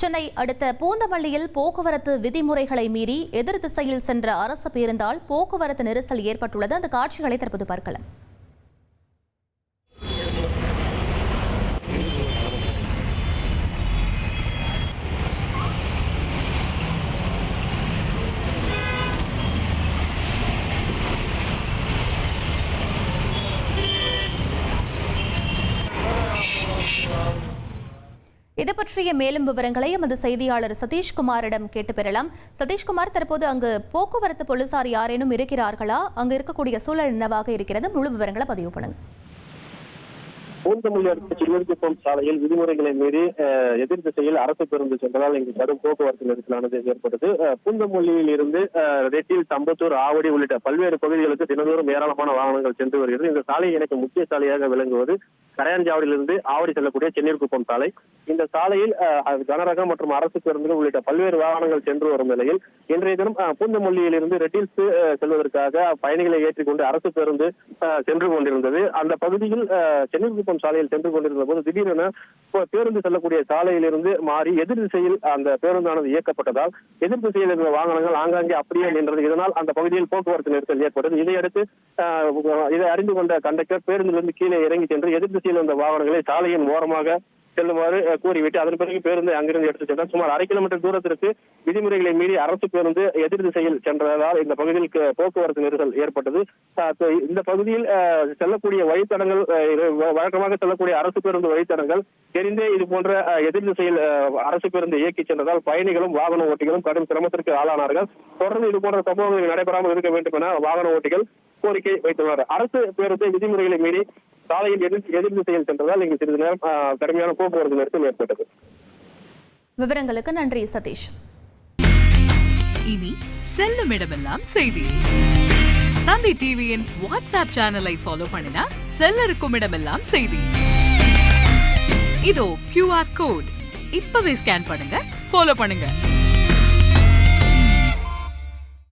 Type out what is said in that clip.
சென்னை அடுத்த பூந்தமல்லியில் போக்குவரத்து விதிமுறைகளை மீறி எதிர் திசையில் சென்ற அரசு பேருந்தால் போக்குவரத்து நெரிசல் ஏற்பட்டுள்ளது. அந்த காட்சிகளை தற்போது பார்க்கலாம். இது பற்றிய மேலும் விவரங்களை எமது செய்தியாளர் சதீஷ்குமாரிடம் கேட்டு பெறலாம். சதீஷ்குமார் தற்போது அங்கு போக்குவரத்து போலீசார் யாரேனும் இருக்கிறார்களா? அங்கு இருக்கக்கூடிய சூழல் என்னவாக இருக்கிறது? முழு விவரங்களை பதிவு பண்ணுங்க. பூந்தமல்லி அடுத்த சிறுவர்குப்பம் சாலையில் விதிமுறைகளை மீறி அஹ், எதிர் திசையில் அரசு பேருந்து சென்றதால் இங்கு கடும் போக்குவரத்து நெரிசலானது ஏற்பட்டது. அஹ், பூந்தமல்லியில் இருந்து அஹ், ரெட்டில் தம்பத்தூர் ஆவடி உள்ளிட்ட பல்வேறு பகுதிகளுக்கு தினந்தோறும் ஏராளமான வாகனங்கள் சென்று வருகிறது. இந்த சாலையை எனக்கு முக்கிய சாலையாக விளங்குவது கரையாஞ்சாவடியிலிருந்து ஆவடி செல்லக்கூடிய சென்னீர்குப்பம் சாலை. இந்த சாலையில் கனரகம் மற்றும் அரசு பேருந்துகள் உள்ளிட்ட பல்வேறு வாகனங்கள் சென்று வரும் நிலையில் இன்றைய தினம் பூந்தமல்லியிலிருந்து ரெட்டில்ஸ் செல்வதற்காக பயணிகளை ஏற்றிக்கொண்டு அரசு பேருந்து சென்று கொண்டிருந்தது. அந்த பகுதியில் அஹ், சென்னீர்குப்பம் சாலையில் சென்று கொண்டிருந்த போது திடீரென பேருந்து செல்லக்கூடிய சாலையிலிருந்து மாறி எதிர் திசையில் அந்த பேருந்தானது இயக்கப்பட்டதால் எதிர் திசையில் இருந்த வாகனங்கள் ஆங்காங்கே அப்படியே நின்றது. இதனால் அந்த பகுதியில் போக்குவரத்து நெரிசல் ஏற்பட்டது. இதையடுத்து அஹ், இதை அறிந்து கொண்ட கண்டக்டர் பேருந்திலிருந்து கீழே இறங்கி சென்று எதிர் திசையில் இருந்த வாகனங்களை சாலையின் ஓரமாக செல்லுமாறு கூறிவிட்டு அதன் பிறகு பேருந்து அங்கிருந்து எடுத்து சென்றார். சுமார் அரை கிலோமீட்டர் தூரத்திற்கு விதிமுறைகளை மீறி அரசு பேருந்து எதிர் திசையில் சென்றதால் இந்த பகுதியில் போக்குவரத்து நெரிசல் ஏற்பட்டது. இந்த பகுதியில் செல்லக்கூடிய வழித்தடங்கள் வழக்கமாக செல்லக்கூடிய அரசு பேருந்து வழித்தடங்கள் தெரிந்தே இது போன்ற எதிர் திசையில் அரசு பேருந்து இயக்கி சென்றதால் பயணிகளும் வாகன ஓட்டிகளும் கடும் சிரமத்திற்கு ஆளானார்கள். தொடர்ந்து இது போன்ற சம்பவங்கள் நடைபெறாமல் இருக்க வேண்டும் என வாகன ஓட்டிகள் கோரிக்கை வைத்துள்ளனர். அரசு பேருந்து விதிமுறைகளை மீறி சாலையில் எதிர் எதிர் திசையில் சென்றதால் இங்கு சிறிது நேரம் கடுமையான போக்குவரத்து நெரிசல் ஏற்பட்டது. விவரங்களுக்கு நன்றி சதீஷ். இனி செல்லும் இடமெல்லாம் செய்தி. தந்தை டிவியின் வாட்ஸ்அப் சேனலை ஃபாலோ பண்ணினா செல்ல இருக்கும் இடமெல்லாம் செய்தி. இதோ கியூஆர் கோட் இப்பவே ஸ்கேன் பண்ணுங்க ஃபாலோ பண்ணுங்க.